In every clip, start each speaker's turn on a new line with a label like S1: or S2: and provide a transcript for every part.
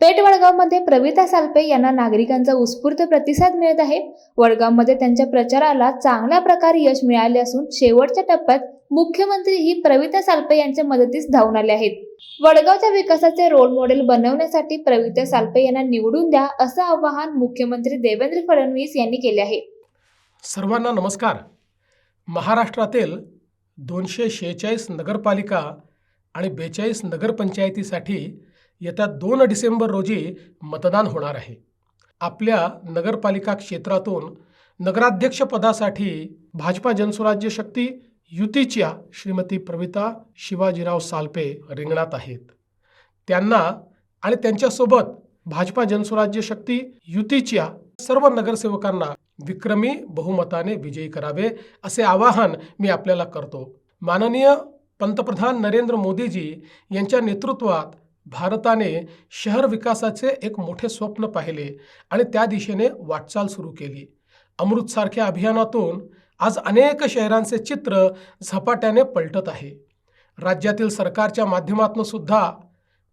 S1: पेठ वडगावमध्ये प्रविता सालपे यांना नागरिकांचा उत्स्फूर्त प्रतिसाद मिळत आहे. वडगावमध्ये त्यांच्या प्रचाराला चांगल्या प्रकारे यश मिळाले असून शेवटच्या टप्प्यात मुख्यमंत्री ही प्रविता सालपे यांच्या मदतीस धावून आले आहेत. वडगावच्या विकासाचे रोल मॉडेल बनवण्यासाठी प्रविता सालपे यांना निवडून द्या असं आवाहन मुख्यमंत्री देवेंद्र फडणवीस यांनी केले आहे.
S2: सर्वांना नमस्कार. महाराष्ट्रातील दोनशे शेहेचाळीस नगरपालिका आणि बेचाळीस नगरपंचायतीसाठी येत्या दोन डिसेंबर रोजी मतदान होणार आहे. आपल्या नगरपालिका क्षेत्रातून नगराध्यक्षपदासाठी भाजपा जनसुराज्य शक्ती युतीच्या श्रीमती प्रविता शिवाजीराव सालपे रिंगणात आहेत. त्यांना आणि त्यांच्यासोबत भाजपा जनसुराज्य शक्ती युतीच्या सर्व नगरसेवकांना विक्रमी बहुमताने विजयी करावे असे आवाहन मी आपल्याला करतो. माननीय पंतप्रधान नरेंद्र मोदीजी यांच्या नेतृत्वात भारताने शहर विकासाचे एक मोठे स्वप्न पाहिले आणि त्या दिशेने वाटचाल सुरू केली. अमृतसारख्या अभियानातून आज अनेक शहरांचे चित्र झपाट्याने पलटत आहे. राज्यातील सरकारच्या माध्यमातून सुद्धा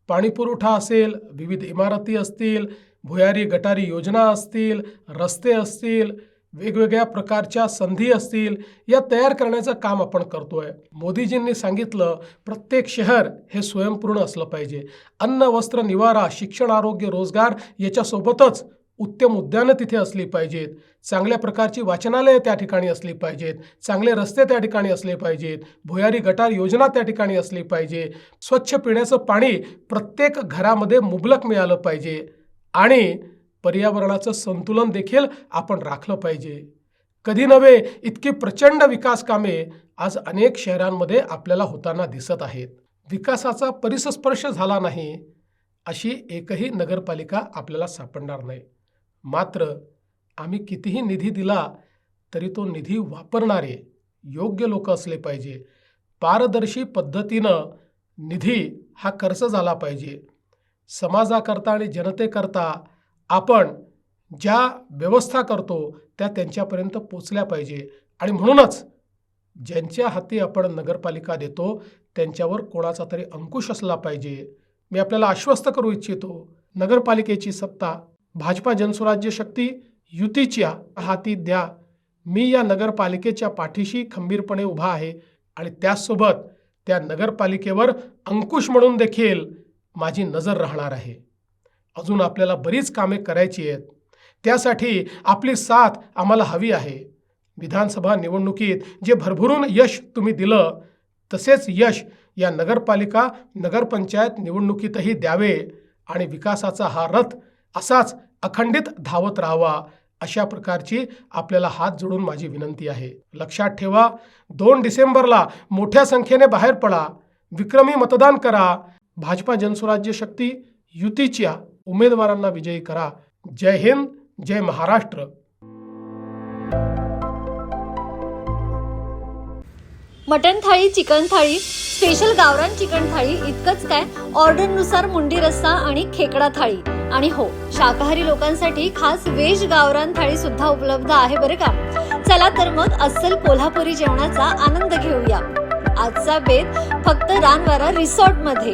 S2: पाणीपुरवठा असेल विविध इमारती असतील भुयारी गटारी योजना असतील रस्ते असतील वेगवेगळ्या प्रकारच्या संधी असतील या तयार करण्याचं काम आपण करतोय. मोदीजींनी सांगितलं प्रत्येक शहर हे स्वयंपूर्ण असलं पाहिजे. अन्न वस्त्र निवारा शिक्षण आरोग्य रोजगार याच्यासोबतच उत्तम उद्यानं तिथे असली पाहिजेत. चांगल्या प्रकारची वाचनालयं त्या ठिकाणी असली पाहिजेत. चांगले रस्ते त्या ठिकाणी असले पाहिजेत. भुयारी गटार योजना त्या ठिकाणी असली पाहिजे. स्वच्छ पिण्याचं पाणी प्रत्येक घरामध्ये मुबलक मिळालं पाहिजे. आणि पर्यावरणाचं संतुलन देखील आपण राखलं पाहिजे. कधी नव्हे इतकी प्रचंड विकास कामे आज अनेक शहरांमध्ये आपल्याला होताना दिसत आहेत. विकासाचा परिसस्पर्श झाला नाही अशी एकही नगरपालिका आपल्याला सापडणार नाही. मात्र आम्ही कितीही निधी दिला तरी तो निधी वापरणारे योग्य लोक असले पाहिजे. पारदर्शी पद्धतीनं निधी हा खर्च झाला पाहिजे. समाजाकरता आणि जनतेकरता आपण ज्या व्यवस्था करतो त्या त्यांच्यापर्यंत पोचल्या पाहिजे. आणि म्हणूनच ज्यांच्या हाती आपण नगरपालिका देतो त्यांच्यावर कोणाचा तरी अंकुश असला पाहिजे. मी आपल्याला आश्वस्त करू इच्छितो नगरपालिकेची सत्ता भाजपा जनस्वराज्य शक्ती युतीच्या हाती द्या. मी या नगरपालिकेच्या पाठीशी खंबीरपणे उभा आहे आणि त्याचसोबत त्या नगरपालिकेवर अंकुश म्हणून देखील माझी नजर राहणार आहे. अजून आपल्याला बरीच कामे करायची आहेत. त्यासाठी आपली साथ आम्हाला हवी आहे. विधानसभा निवडणुकीत जे भरभरून यश तुम्ही दिलं तसेच यश या नगरपालिका नगरपंचायत निवडणुकीतही द्यावे आणि विकासाचा हा रथ असाच अखंडित धावत राहावा अशा प्रकारची आपल्याला हात जोडून माझी विनंती आहे. लक्षात ठेवा दोन डिसेंबरला मोठ्या संख्येने बाहेर पडा विक्रमी मतदान करा. भाजपा जनस्वराज्य शक्ती युतीच्या उमेदवारांना विजयी करा. जय हिंद जय Maharashtra.
S3: Mutton thali chicken thali special गावरान चिकन थाळी इतकंच काय? ऑर्डरनुसार मुंडी रस्सा आणि खेकडा थाळी. आणि हो शाकाहारी लोकांसाठी खास वेज गावरान थाळी सुद्धा उपलब्ध आहे बरं का? चला तर मग अस्सल कोल्हापुरी जेवणाचा आनंद घेऊया. आजचा बेत फक्त रानवारा रिसॉर्टमध्ये